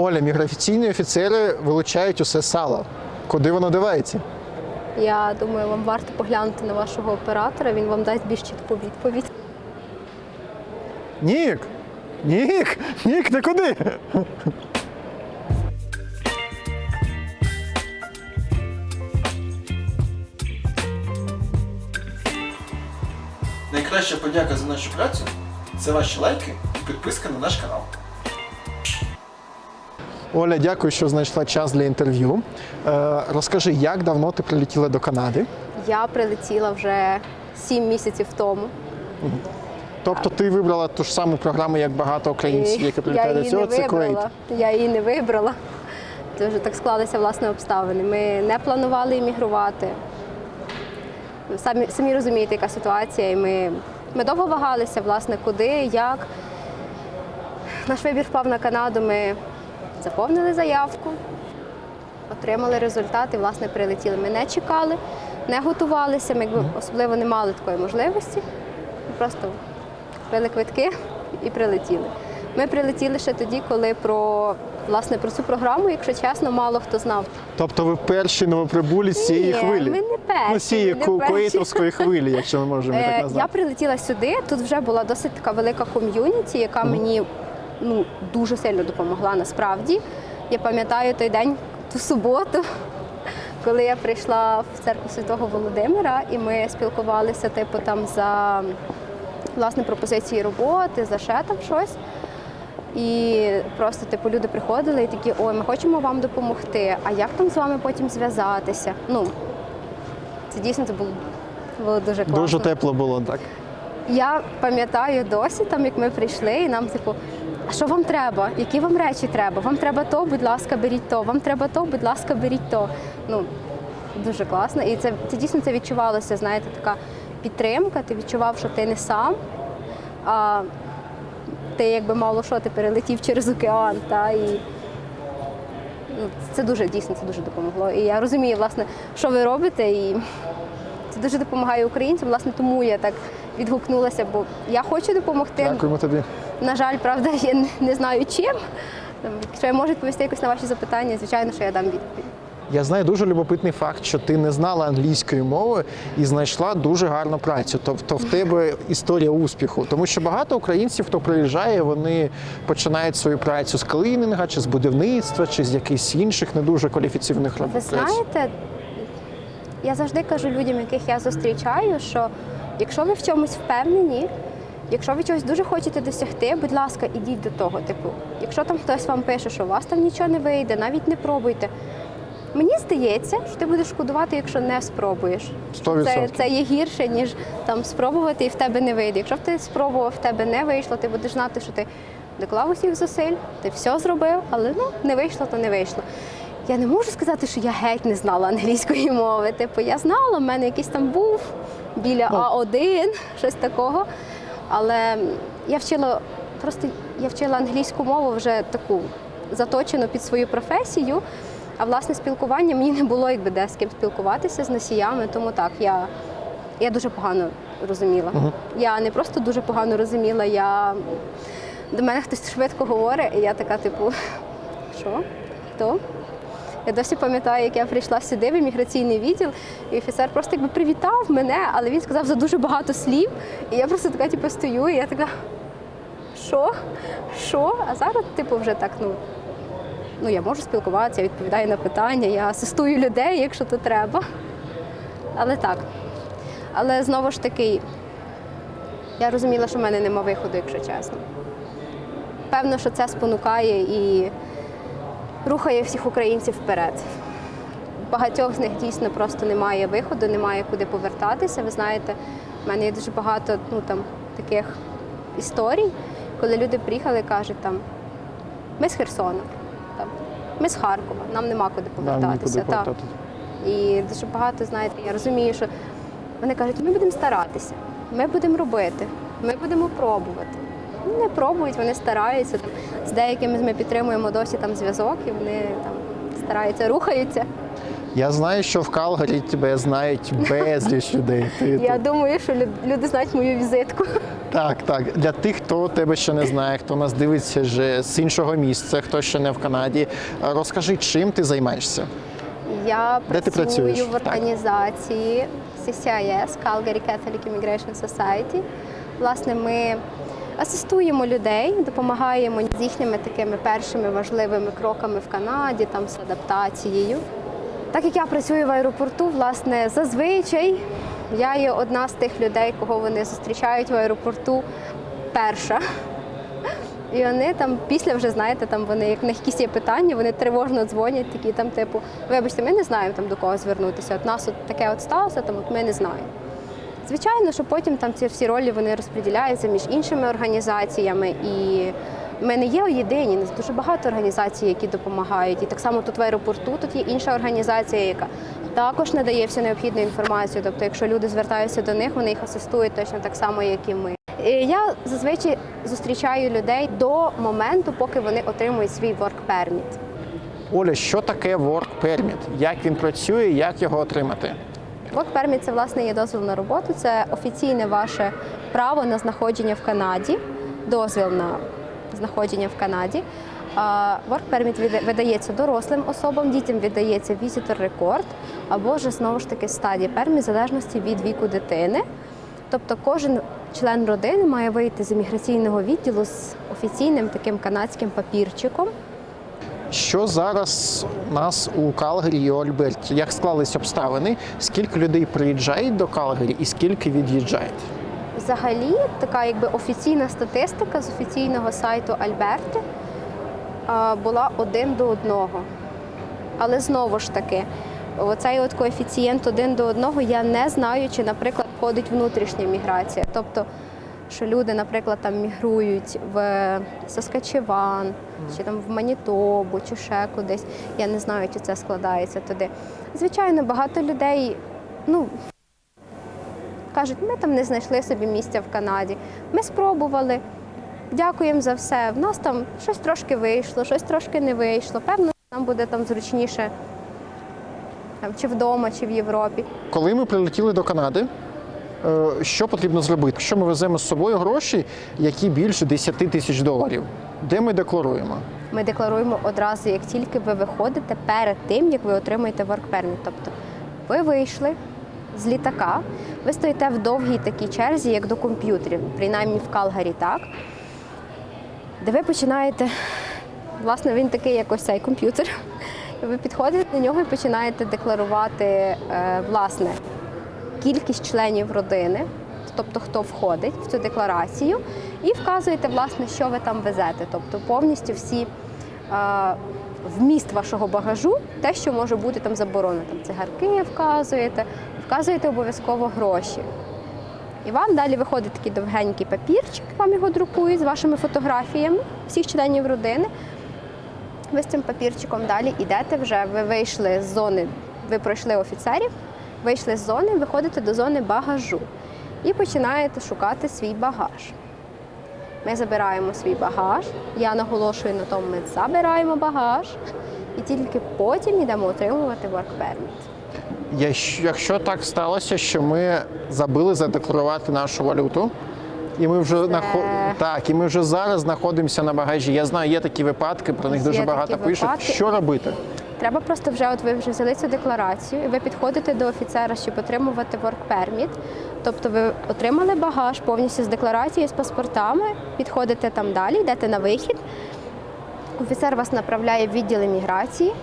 Оля, міграційні офіцери вилучають усе сало. Куди воно дивається? Я думаю, вам варто поглянути на вашого оператора, він вам дасть більш чітку відповідь. Нік! Нік! Нік, ти куди? Найкраща подяка за нашу працю це ваші лайки і підписка на наш канал. Оля, дякую, що знайшла час для інтерв'ю. Е, розкажи, як давно ти прилетіла до Канади? Я прилетіла вже сім місяців тому. Тобто ти вибрала ту ж саму програму, як багато українців, які прилітають до цього, не це Kuwait. Я її не вибрала. Це вже так склалися власне обставини. Ми не планували іммігрувати. Самі, самі розумієте, яка ситуація. І ми, ми довго вагалися, власне, куди, як. Наш вибір впав на Канаду. Ми заповнили заявку, отримали результат і, власне, прилетіли. Ми не чекали, не готувалися, ми якби особливо не мали такої можливості. Ми просто купили квитки і прилетіли. Ми прилетіли ще тоді, коли про власне про цю програму, якщо чесно, мало хто знав. Тобто ви перші новоприбулі з цієї Ні, хвилі? ми не перші, Ну, з цієї куейтовської хвилі, якщо ми можемо Е, так Я прилетіла сюди. Тут вже була досить така велика ком'юніті, яка мені ну дуже сильно допомогла насправді. Я пам'ятаю той день, ту суботу, коли я прийшла в церкву Святого Володимира, і ми спілкувалися, типу, там за власне пропозиції роботи, за ще там щось. І просто типу люди приходили і такі, ой, ми хочемо вам допомогти. А як там з вами потім зв'язатися? Ну, це дійсно це було, було дуже класно. Дуже тепло було, так? Я пам'ятаю досі, там як ми прийшли, і нам типу, що вам треба? Які вам речі треба? Вам треба то, будь ласка, беріть то. Вам треба то, будь ласка, беріть то. Ну дуже класно. І це, це дійсно це відчувалося. Знаєте, така підтримка. Ти відчував, що ти не сам. А ти якби мало що ти перелетів через океан. Та, і ну, це дуже дійсно це дуже допомогло. І я розумію, власне, що ви робите, і це дуже допомагає українцям. Власне, тому я так відгукнулася, бо я хочу допомогти. Дякуємо тобі. На жаль, правда, я не- знаю чим. Там, Якщо я можу відповісти якось на ваші запитання, звичайно, що я дам відповідь. Я знаю дуже любопитний факт, що ти не знала англійської мови і знайшла дуже гарну працю. Тобто в тебе історія успіху. Тому що багато українців, хто приїжджає, вони починають свою працю з клинінга, чи з будівництва, чи з якихось інших не дуже кваліфіційних Ви знаєте, я завжди кажу людям, яких я зустрічаю, що якщо ви в чомусь впевнені, якщо ви чогось дуже хочете досягти, будь ласка, ідіть до того. Типу, якщо там хтось вам пише, що у вас там нічого не вийде, навіть не пробуйте. Мені здається, що ти будеш шкодувати, якщо не спробуєш. Сто Це, це є гірше, ніж там спробувати і в тебе не вийде. Якщо б ти спробував, в тебе не вийшло, ти будеш знати, що ти доклав усіх зусиль, ти все зробив, але ну не вийшло, то не вийшло. Я не можу сказати, що я геть не знала англійської мови. Типу, я знала, в мене якийсь там був біля А1, щось такого. Але я вчила просто я вчила англійську мову вже таку заточену під свою професію. А власне спілкування мені не було якби де з ким спілкуватися з носіями, тому так, я, я дуже погано розуміла. Я не просто дуже погано розуміла, я до мене хтось швидко говорить, і я така, типу, що? Хто? Я досі пам'ятаю, як я прийшла сюди в імміграційний відділ, і офіцер просто якби привітав мене, але він сказав за дуже багато слів. І я просто така, типу, стою, і я така, що? Що? А зараз, типу, вже так, ну, ну я можу спілкуватися, я відповідаю на питання, я асистую людей, якщо то треба. Але так. Але знову ж таки, я розуміла, що в мене нема виходу, якщо чесно. Певно, що це спонукає і рухає всіх українців вперед. Багатьох з них дійсно просто немає виходу, немає куди повертатися. Ви знаєте, в мене є дуже багато ну, там, таких історій, коли люди приїхали і кажуть, там, ми з Херсона, там, ми з Харкова, нам нема куди Нам повертатися. Так. повертатися. І дуже багато, знаєте, я розумію, що вони кажуть, ми будемо старатися, ми будемо робити, ми будемо пробувати. Не пробують, вони стараються. Там, з деякими ми підтримуємо досі там зв'язок, і вони там стараються, рухаються. Я знаю, що в Калгарі тебе знають безліч людей. Ти Я тут. думаю, що люд- люди знають мою візитку. Так, так. Для тих, хто тебе ще не знає, хто нас дивиться вже з іншого місця, хто ще не в Канаді, розкажи, чим ти займаєшся? Я Де ти працюю працюєш? в Так. організації CCIS Calgary Catholic Immigration Society. Власне, ми асистуємо людей, допомагаємо з їхніми такими першими важливими кроками в Канаді, там з адаптацією. Так як я працюю в аеропорту, власне, зазвичай я є одна з тих людей, кого вони зустрічають в аеропорту перша. І вони там після вже знаєте, там вони як них якісь є питання, вони тривожно дзвонять, такі там, типу, вибачте, ми не знаємо там до кого звернутися. От нас от таке от сталося, там от ми не знаємо. Звичайно, що потім там ці всі ролі вони розподіляються між іншими організаціями, і ми не є єдині. Нас дуже багато організацій, які допомагають. І так само тут в аеропорту тут є інша організація, яка також надає всю необхідну інформацію. Тобто, якщо люди звертаються до них, вони їх асистують точно так само, як і ми. І Я зазвичай зустрічаю людей до моменту, поки вони отримують свій work permit. Оля, що таке work permit? Як він працює, як його отримати? Work це власне є дозвіл на роботу. Це офіційне ваше право на знаходження в Канаді, дозвіл на знаходження в Канаді. Work permit видається дорослим особам, дітям віддається visitor record або ж знову ж таки study permit, в залежності від віку дитини. Тобто кожен член родини має вийти з імміграційного відділу з офіційним таким канадським папірчиком. Що зараз у нас у Калгарі і у Альберті? Як склались обставини? Скільки людей приїжджають до Калгарі і скільки від'їжджають? Взагалі, така якби офіційна статистика з офіційного сайту Альберти була один до одного. Але знову ж таки, оцей от коефіцієнт один до одного я не знаю, чи, наприклад, входить внутрішня міграція. Тобто, що люди, наприклад, там мігрують в Саскачеван, чи там в Манітобу, чи ще кудись. Я не знаю, чи це складається туди. Звичайно, багато людей, ну, кажуть, ми там не знайшли собі місця в Канаді. Ми спробували. Дякуємо за все. В нас там щось трошки вийшло, щось трошки не вийшло. Певно, нам буде там зручніше там, чи вдома, чи в Європі. Коли ми прилетіли до Канади, що потрібно зробити? Що ми веземо з собою гроші, які більше 10 тисяч доларів? Де ми декларуємо? Ми декларуємо одразу, як тільки ви виходите перед тим, як ви отримуєте work permit. Тобто ви вийшли з літака, ви стоїте в довгій такій черзі, як до комп'ютерів, принаймні в Калгарі, так? Де ви починаєте, власне, він такий, як ось цей комп'ютер. Ви підходите до нього і починаєте декларувати е, власне кількість членів родини, тобто хто входить в цю декларацію, і вказуєте, власне, що ви там везете, тобто повністю всі е, вміст вашого багажу, те, що може бути там заборонено. Там цигарки вказуєте, вказуєте обов'язково гроші. І вам далі виходить такий довгенький папірчик, вам його друкують з вашими фотографіями всіх членів родини. Ви з цим папірчиком далі йдете вже. Ви вийшли з зони, ви пройшли офіцерів, вийшли з зони, виходите до зони багажу і починаєте шукати свій багаж. Ми забираємо свій багаж. Я наголошую на тому, ми забираємо багаж і тільки потім йдемо отримувати work permit. Якщо так сталося, що ми забили задекларувати нашу валюту, і ми вже нахо- так, і ми вже зараз знаходимося на багажі. Я знаю, є такі випадки, про них Є дуже багато пишуть. випадки. Що робити? Треба просто вже, от ви вже взяли цю декларацію, і ви підходите до офіцера, щоб отримувати work permit. Тобто ви отримали багаж повністю з декларацією, з паспортами, підходите там далі, йдете на вихід. Офіцер вас направляє в відділ імміграції.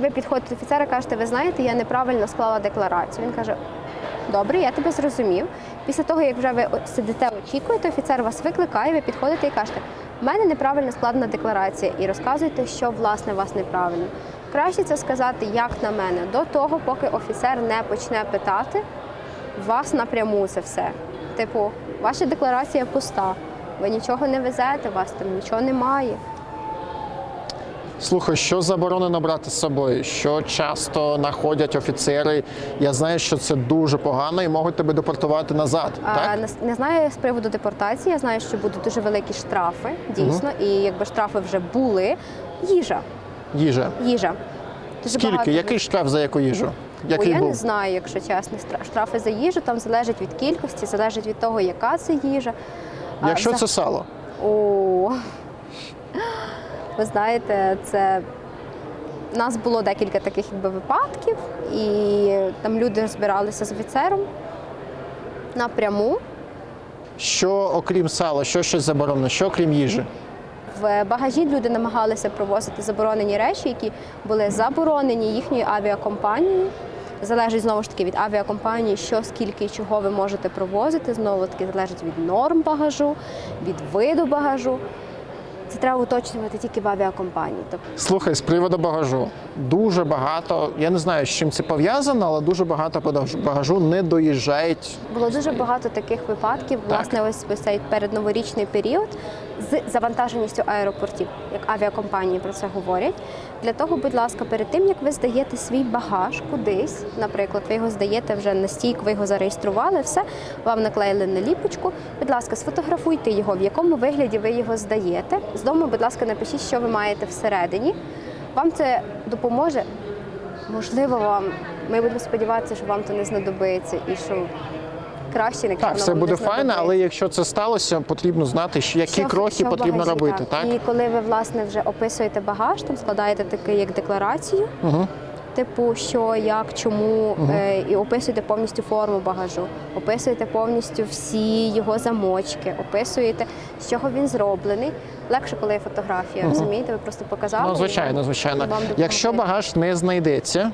Ви підходите до офіцера, кажете, ви знаєте, я неправильно склала декларацію. Він каже, добре, я тебе зрозумів. Після того, як вже ви сидите, очікуєте, офіцер вас викликає, ви підходите і кажете, в мене неправильно складена декларація, і розказуйте, що власне вас неправильно. Краще це сказати, як на мене, до того, поки офіцер не почне питати вас напряму це все. Типу, ваша декларація пуста, ви нічого не везете, вас там нічого немає. Слухай, що заборонено брати з собою? Що часто знаходять офіцери? Я знаю, що це дуже погано і можуть тебе депортувати назад. А, так? не, не знаю з приводу депортації. Я знаю, що будуть дуже великі штрафи, дійсно, і якби штрафи вже були. Їжа. Їжа. Їжа. Дуже Скільки? багато- Який штраф за яку їжу? Бо Який я був? не знаю, якщо чесно. Штрафи за їжу там залежить від кількості, залежить від того, яка це їжа. А Якщо за- це сало, О, ви знаєте, це у нас було декілька таких якби, випадків, і там люди розбиралися з офіцером напряму. що окрім сала, що щось заборонено, що окрім їжі? В багажі люди намагалися провозити заборонені речі, які були заборонені їхньою авіакомпанією. Залежить знову ж таки від авіакомпанії, що скільки і чого ви можете провозити. Знову таки залежить від норм багажу, від виду багажу. Це треба уточнювати тільки в авіакомпанії. Тобто Слухай, з приводу багажу. Дуже багато, я не знаю, з чим це пов'язано, але дуже багато багажу- не доїжджають. було дуже багато таких випадків. Так. Власне, ось ось цей передноворічний період з завантаженістю аеропортів, як авіакомпанії про це говорять. Для того, будь ласка, перед тим як ви здаєте свій багаж кудись, наприклад, ви його здаєте вже на стійк, ви його зареєстрували, все вам наклеїли наліпочку. Будь ласка, сфотографуйте його, в якому вигляді ви його здаєте. З дому, будь ласка, напишіть, що ви маєте всередині. Вам це допоможе. Можливо, вам ми будемо сподіватися, що вам то не знадобиться і що краще не Так, все буде файно, але якщо це сталося, потрібно знати, що які Що кроки що потрібно багажі, робити. Так, І коли ви власне вже описуєте багаж, там складаєте такий як декларацію, Угу. типу що, як, чому, е, і описуєте повністю форму багажу, описуєте повністю всі його замочки, описуєте, з чого він зроблений. Легше, коли є фотографія, розумієте? Ви просто показали. Ну, звичайно, звичайно. Якщо багаж не знайдеться,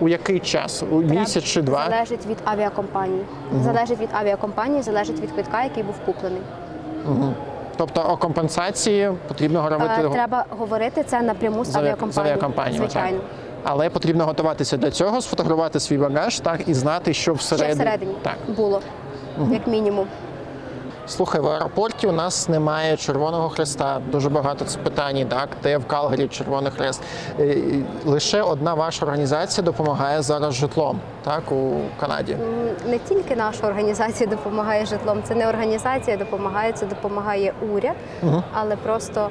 у який час? У місяць чи два? Залежить від авіакомпанії. Залежить від авіакомпанії, залежить від квитка, який був куплений. Тобто о компенсації потрібно говорити Е, Треба говорити це напряму з авіакомпанією. Звичайно. Так. Але потрібно готуватися для цього, сфотографувати свій багаж, так і знати, що Що всередині. всередині Так. було, як мінімум. Слухай, в аеропорті у нас немає Червоного Хреста. Дуже багато це питань, так, де в Калгарі Червоний Хрест. Е, Лише одна ваша організація допомагає зараз житлом, так, у Канаді. Не тільки наша організація допомагає житлом, це не організація допомагає, це допомагає уряд, але просто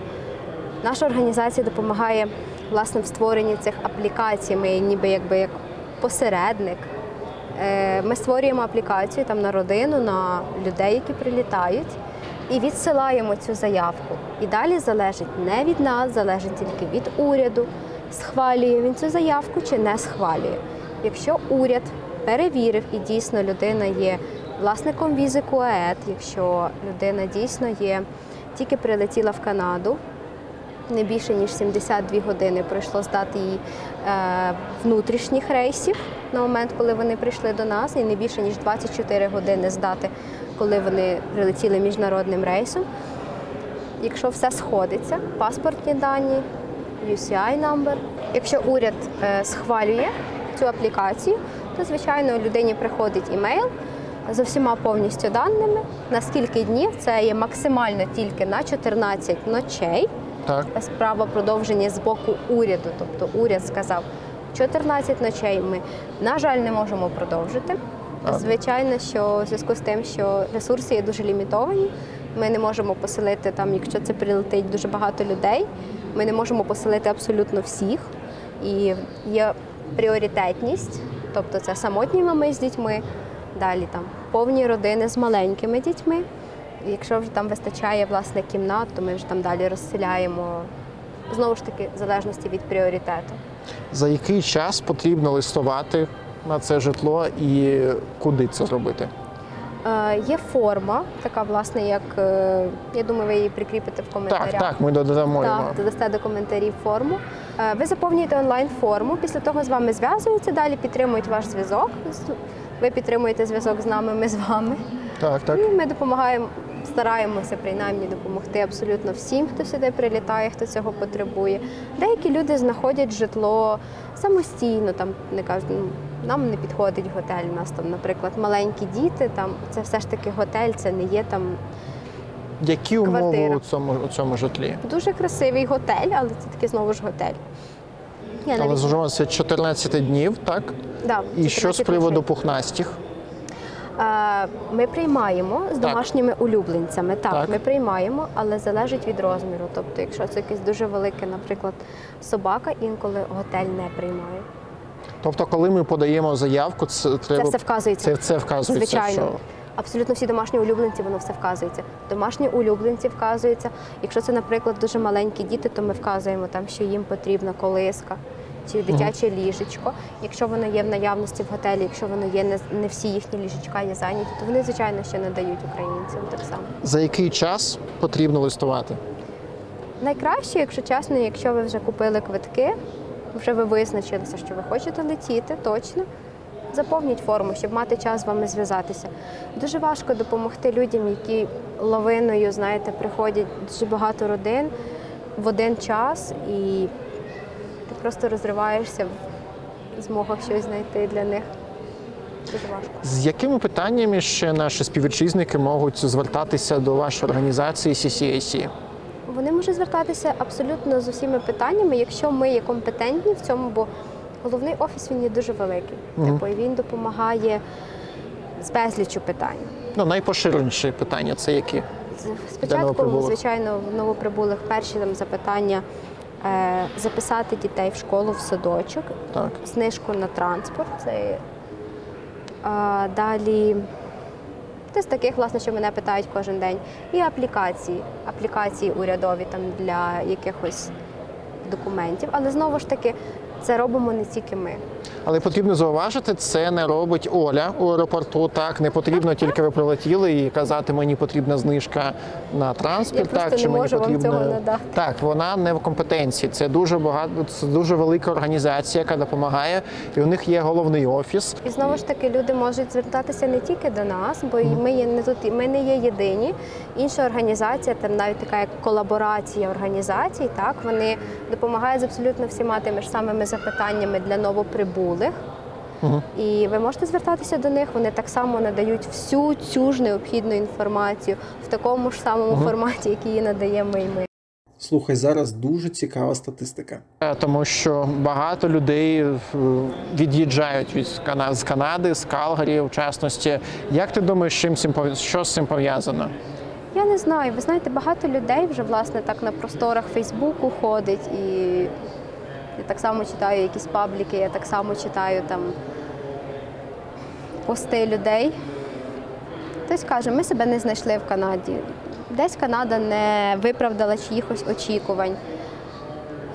наша організація допомагає власне в створенні цих аплікацій. Ми ніби якби як посередник. Е, Ми створюємо аплікацію там на родину, на людей, які прилітають, і відсилаємо цю заявку. І далі залежить не від нас, залежить тільки від уряду. Схвалює він цю заявку чи не схвалює. Якщо уряд перевірив і дійсно людина є власником візи КУАЕТ, якщо людина дійсно є, тільки прилетіла в Канаду, не більше ніж 72 години пройшло здати її е, внутрішніх рейсів на момент, коли вони прийшли до нас, і не більше ніж 24 години здати, коли вони прилетіли міжнародним рейсом. Якщо все сходиться, паспортні дані, UCI number, якщо уряд е, схвалює цю аплікацію, то звичайно людині приходить імейл з усіма повністю даними, на скільки днів це є максимально тільки на 14 ночей Так. без права продовження з боку уряду. Тобто уряд сказав 14 ночей. Ми, на жаль, не можемо продовжити. Звичайно, що в зв'язку з тим, що ресурси є дуже лімітовані. Ми не можемо поселити там, якщо це прилетить дуже багато людей. Ми не можемо поселити абсолютно всіх. І є пріоритетність, тобто це самотні мами з дітьми, далі там повні родини з маленькими дітьми. Якщо вже там вистачає власне кімнат, то ми вже там далі розселяємо знову ж таки в залежності від пріоритету. За який час потрібно листувати на це житло і куди це зробити? Е, є форма, така власне, як е, я думаю, ви її прикріпите в коментарях. Так, так, ми додамо. Так, додасте до коментарів форму. Е, Ви заповнюєте онлайн форму. Після того з вами зв'язуються, далі підтримують ваш зв'язок. Ви підтримуєте зв'язок з нами, ми з вами. Так, так. І ми допомагаємо, стараємося принаймні допомогти абсолютно всім, хто сюди прилітає, хто цього потребує. Деякі люди знаходять житло самостійно, там не кажуть, ну, нам не підходить готель. У нас там, наприклад, маленькі діти. Там це все ж таки готель, це не є там Які умови Квартира. у цьому, у цьому житлі? дуже красивий готель, але це таки знову ж готель. Я Але навіть- зужувалося 14 днів, так? да, І що з 14 приводу ночей. Ми приймаємо з Так. домашніми улюбленцями. Так, Так. ми приймаємо, але залежить від розміру. Тобто, якщо це якесь дуже велике, наприклад, собака, інколи готель не приймає. Тобто, коли ми подаємо заявку, це треба все вказується. Це, це вказується. Звичайно. Що... Абсолютно всі домашні улюбленці, воно все вказується. Домашні улюбленці вказуються. Якщо це, наприклад, дуже маленькі діти, то ми вказуємо там, що їм потрібна колиска чи дитяче ліжечко. Якщо воно є в наявності в готелі, якщо воно є не, не всі їхні ліжечка є зайняті, то вони, звичайно, ще надають українцям так само. За який час потрібно листувати? Найкраще, якщо чесно, якщо ви вже купили квитки, вже ви визначилися, що ви хочете летіти, точно. Заповніть форму, щоб мати час з вами зв'язатися. Дуже важко допомогти людям, які лавиною, знаєте, приходять дуже багато родин в один час, і ти просто розриваєшся в змогах щось знайти для них. Дуже важко. З якими питаннями ще наші співвітчизники можуть звертатися до вашої організації CCAC? Вони можуть звертатися абсолютно з усіма питаннями, якщо ми є компетентні в цьому, бо головний офіс він є дуже великий. Типу, і він допомагає з безліччю питань. Ну, найпоширеніші питання це які? Спочатку, звичайно, в новоприбулих перші там запитання записати дітей в школу, в садочок, Так. знижку на транспорт. Це, а, далі. Це з таких, власне, що мене питають кожен день. І аплікації, аплікації урядові там для якихось документів. Але знову ж таки, це робимо не тільки ми. Але потрібно зауважити, це не робить Оля у аеропорту. Так не потрібно тільки ви прилетіли і казати, мені потрібна знижка на транспорт. Я так чи не мені можу вам потрібно цього надати. так. Вона не в компетенції. Це дуже багато, це дуже велика організація, яка допомагає, і у них є головний офіс. І знову ж таки люди можуть звертатися не тільки до нас, бо ми є не тут, ми не є єдині. Інша організація, там навіть така як колаборація організацій, так вони допомагають з абсолютно всіма тими ж самими запитаннями для новоприбулих. І ви можете звертатися до них. Вони так само надають всю цю ж необхідну інформацію в такому ж самому форматі, який її надаємо і ми. Слухай, зараз дуже цікава статистика. Е, Тому що багато людей е, від'їжджають від з Канади, з Калгарі, в частності. Як ти думаєш, чим цим що з цим пов'язано? Я не знаю. Ви знаєте, багато людей вже власне так на просторах Фейсбуку ходить, і я так само читаю якісь пабліки, я так само читаю там пости людей. Хтось каже, ми себе не знайшли в Канаді. Десь Канада не виправдала чиїхось очікувань.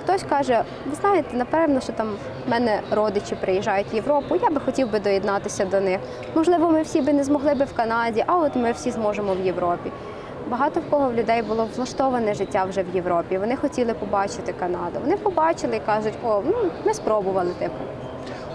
Хтось каже, ви знаєте, напевно, що там в мене родичі приїжджають в Європу, я би хотів би доєднатися до них. Можливо, ми всі би не змогли би в Канаді, а от ми всі зможемо в Європі. Багато в кого в людей було влаштоване життя вже в Європі. Вони хотіли побачити Канаду. Вони побачили і кажуть, о, ну ми спробували типу.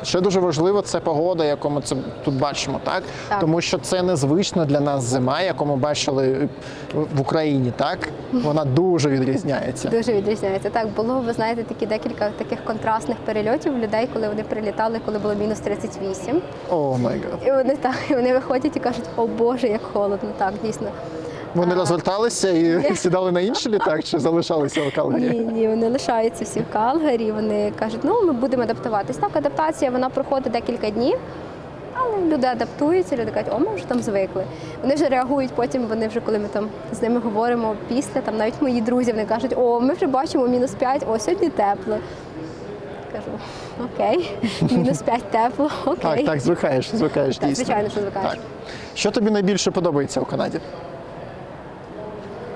Ще дуже важливо це погода, яку ми це тут бачимо, так? Так. Тому що це незвична для нас зима, яку ми бачили в Україні, так? Вона дуже відрізняється. Дуже відрізняється. Так було, ви знаєте, такі декілька таких контрастних перельотів людей, коли вони прилітали, коли було мінус 38. О май гад. І вони так, і вони виходять і кажуть, о Боже, як холодно. Так, дійсно. Вони розверталися і сідали на інший літак чи залишалися в Калгарі? Ні, ні, вони лишаються всі в Калгарі. Вони кажуть, ну ми будемо адаптуватись. Так, адаптація вона проходить декілька днів. Але люди адаптуються, люди кажуть, о, ми вже там звикли. Вони вже реагують потім, вони вже, коли ми там з ними говоримо після, там навіть мої друзі, вони кажуть, о, ми вже бачимо мінус 5, о, сьогодні тепло. Кажу, окей, мінус 5 тепло, окей. Так, так, звикаєш, звикаєш Так, дійсно. звичайно, що звикаєш. Так. Що тобі найбільше подобається в Канаді?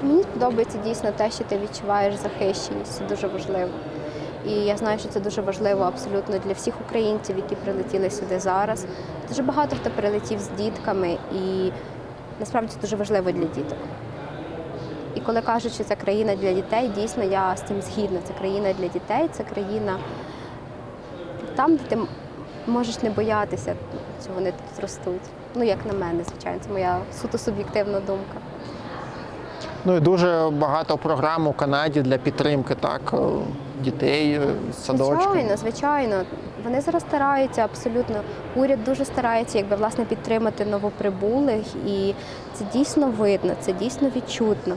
Мені подобається дійсно те, що ти відчуваєш захищеність. Це дуже важливо. І я знаю, що це дуже важливо абсолютно для всіх українців, які прилетіли сюди зараз. Дуже багато хто прилетів з дітками, і насправді це дуже важливо для діток. І коли кажуть, що це країна для дітей, дійсно я з цим згідна. Це країна для дітей, це країна там, де ти можеш не боятися, що вони тут ростуть. Ну, як на мене, звичайно, це моя суто суб'єктивна думка. Ну і дуже багато програм у Канаді для підтримки так е, дітей, е, садочків. Звичайно, звичайно. Вони зараз стараються абсолютно. Уряд дуже старається, якби власне підтримати новоприбулих, і це дійсно видно, це дійсно відчутно.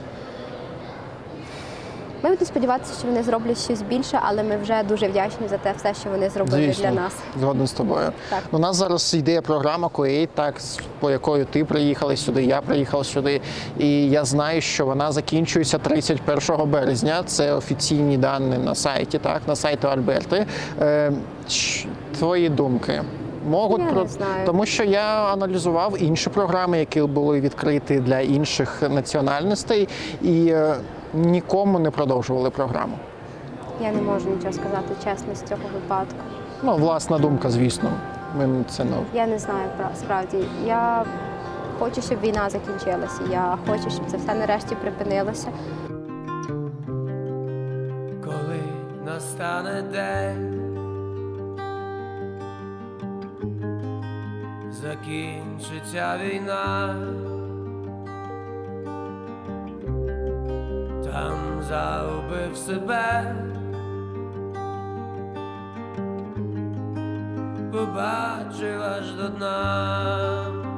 Ми будемо сподіватися, що вони зроблять щось більше, але ми вже дуже вдячні за те все, що вони зробили Звісно, для нас. згоден з тобою. Так. У нас зараз йде програма Kuwait, так по якою ти приїхала сюди, я приїхав сюди. І я знаю, що вона закінчується 31 березня. Це офіційні дані на сайті, так на сайті Альберти. Е, твої думки? Можуть Я не знаю. тому що я аналізував інші програми, які були відкриті для інших національностей, і е, нікому не продовжували програму. Я не можу нічого сказати чесно з цього випадку. Ну, власна думка, звісно. Ми це ну, Я не знаю справді. Я хочу, щоб війна закінчилася. Я хочу, щоб це все нарешті припинилося. коли настане день, закінчиться війна, там загубив себе, побачив аж до дна.